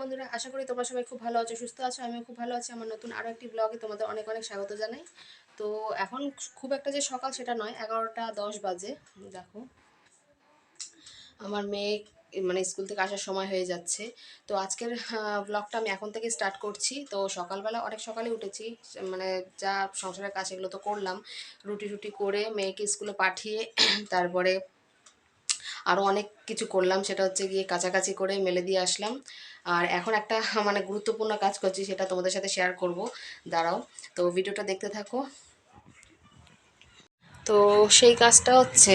বন্ধুরা, আশা করি তোমরা সবাই খুব ভালো আছো, সুস্থ আছো। আমিও খুব ভালো আছি। আমার নতুন আরও একটি ব্লগে তোমাদের অনেক অনেক স্বাগত জানাই। তো এখন খুব একটা যে সকাল সেটা নয়, এগারোটা দশ বাজে। দেখো, আমার মেয়ে মানে স্কুল থেকে আসার সময় হয়ে যাচ্ছে। তো আজকের ব্লগটা আমি এখন থেকে স্টার্ট করছি। তো সকালবেলা অনেক সকালে উঠেছি মানে যা সংসারের কাজ এগুলো তো করলাম। রুটি রুটি করে মেয়েকে স্কুলে পাঠিয়ে, তারপরে আরও অনেক কিছু করলাম, সেটা হচ্ছে গিয়ে কাছাকাছি করে মেলে দিয়ে আসলাম। আর এখন একটা মানে গুরুত্বপূর্ণ কাজ করছি, সেটা তোমাদের সাথে শেয়ার করব। দাঁড়াও, তো ভিডিওটা দেখতে থাকো। তো সেই কাজটা হচ্ছে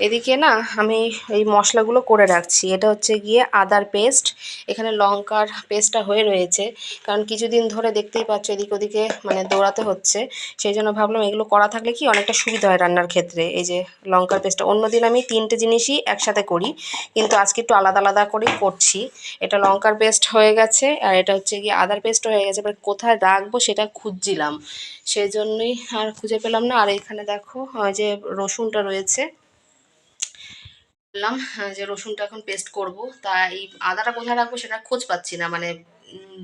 এদিকে না আমি এই মশলাগুলো করে রাখছি। এটা হচ্ছে গিয়ে আদার পেস্ট। এখানে লঙ্কার পেস্টটা হয়ে রয়েছে। কারণ কিছুদিন ধরে দেখতেই পাচ্ছ এদিক ওদিকে মানে দৌড়াতে হচ্ছে। সেই জন্য ভাবলাম এগুলো করা থাকলে কি অনেকটা সুবিধা হয় রান্নার ক্ষেত্রে। এই যে লঙ্কার পেস্টটা। অন্যদিন আমি তিনটে জিনিসই একসাথে করি। কিন্তু আজকে একটু আলাদা আলাদা করেই করছি। এটা লঙ্কার পেস্ট হয়ে গেছে আর এটা হচ্ছে গিয়ে আদার পেস্ট হয়ে গেছে। এবার কোথায় রাখব সেটা খুঁজছিলাম। সেই জন্যই আর খুঁজে পেলাম না। আর এখানে দেখো যে রসুনটা রয়েছে। বললাম যে রসুনটা এখন পেস্ট করব। তা এই আদাটা কোথায় রাখব সেটা খোঁজ পাচ্ছি না মানে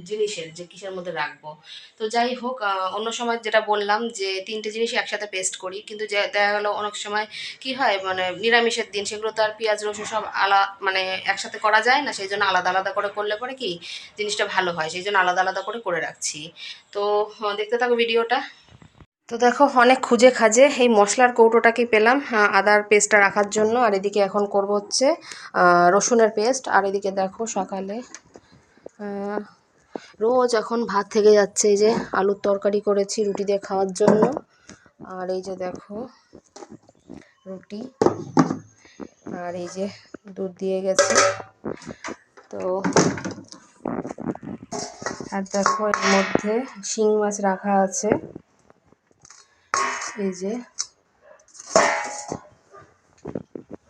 জিনিসের, যে কিসের মধ্যে রাখব। তো যাই হোক অন্য সময় যেটা বললাম যে তিনটে জিনিসই একসাথে পেস্ট করি। কিন্তু দেখা গেলো অনেক সময় কি হয় মানে নিরামিষের দিন সেগুলো তো আর পেঁয়াজ, রসুন সব আলা মানে একসাথে করা যায় না, সেই জন্য আলাদা আলাদা করে করলে পরে কি জিনিসটা ভালো হয়, সেই জন্য আলাদা আলাদা করে করে রাখছি। তো দেখতে থাকো ভিডিওটা। তো দেখো, অনেক খুঁজে খাজে। এই মশলার কৌটোটাকে পেলাম? আদার পেস্টটা রাখার জন্য। আর এদিকে এখন করব হচ্ছে রসুনের পেস্ট। আর এদিকে দেখো, সকালে রোজ এখন ভাত থেকে যাচ্ছে এই যে আলুর তরকারি করেছি রুটি দিয়ে খাওয়ার জন্য। আর এই যে দেখো, রুটি। আর এই যে দুধ দিয়ে গেছে। তো, আর দেখো এর মধ্যে শিং মাছ রাখা আছে। এই যে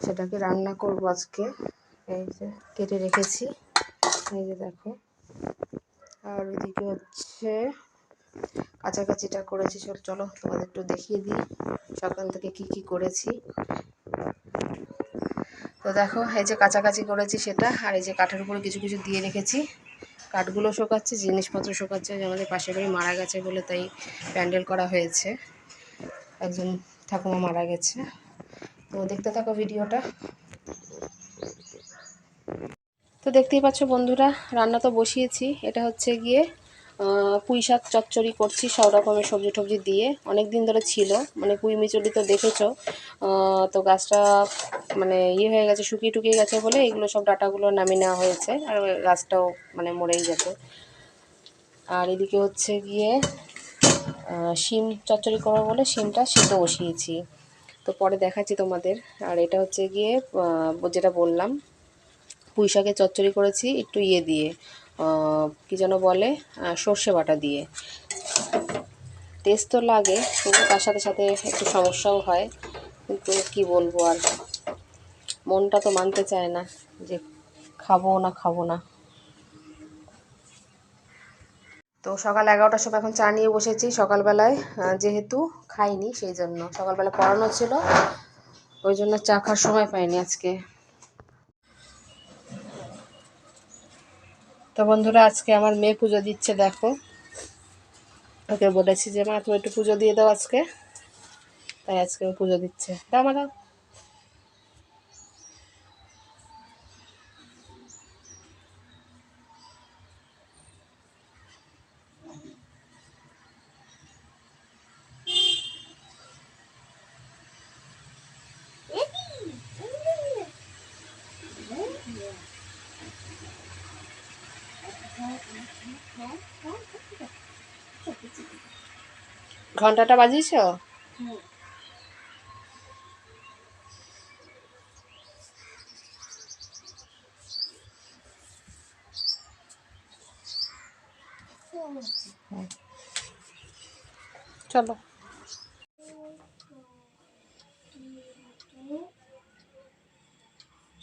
সেটাকে রান্না করব আজকে। এই যে কেটে রেখেছি। এই যে দেখো। আর ওইদিকে হচ্ছে কাছাকাছিটা করেছি। সব চলো তোমাদের একটু দেখিয়ে দিই সকাল থেকে কি কি করেছি। তো দেখো, এই যে কাছাকাছি করেছি সেটা, আর এই যে কাঠের উপরে কিছু কিছু দিয়ে রেখেছি। কাঠগুলো শোকাচ্ছে, জিনিসপত্র শোকাচ্ছে আমাদের পাশের বাড়ি মারা গেছে বলে তাই প্যান্ডেল করা হয়েছে। একজন ঠাকুমা মারা গেছে। তো দেখতে থাকো ভিডিওটা। তো দেখতেই পাচ্ছ বন্ধুরা, রান্না তো বসিয়েছি। এটা হচ্ছে গিয়ে পুঁই শাক চচ্চড়ি করছি সব রকমের সবজি টবজি দিয়ে। অনেক দিন ধরে ছিল মানে পুঁই মিচড়ি তো দেখেছ। তো গাছটা মানে ইয়ে হয়ে গেছে, শুকিয়ে টুকিয়ে গেছে বলে এগুলো সব ডাটাগুলো নামিয়ে নেওয়া হয়েছে। আর গাছটাও মানে মরেই গেছে। আর এদিকে হচ্ছে গিয়ে শিম চচ্চড়ি করব বলে শিমটা সিদ্ধ বসিয়েছি। তো পরে দেখাচ্ছি তোমাদের। আর এটা হচ্ছে গিয়ে যেটা বললাম, পুঁই চচ্চড়ি করেছি একটু ইয়ে দিয়ে কি যেন বলে সর্ষে বাটা দিয়ে। টেস্ট তো লাগে, কিন্তু তার সাথে সাথে একটু সমস্যাও হয়। কিন্তু কি বলব আর, মনটা তো মানতে চায় না যে খাব না খাব না। তো সকাল এগারোটার সময় এখন চা নিয়ে বসেছি। সকালবেলায় যেহেতু খাইনি সেই জন্য। সকালবেলা পড়ানো ছিল, ওই জন্য চা খাওয়ার সময় পাইনি আজকে। তো বন্ধুরা, আজকে আমার মেয়ে পুজো দিচ্ছে, দেখো। ওকে বলেছি যে, মা, তুমি একটু পুজো দিয়ে দাও আজকে। তাই আজকে পুজো দিচ্ছে। দাও মা, দাও। ঘন্টাটা বাজিয়েছ? চলো।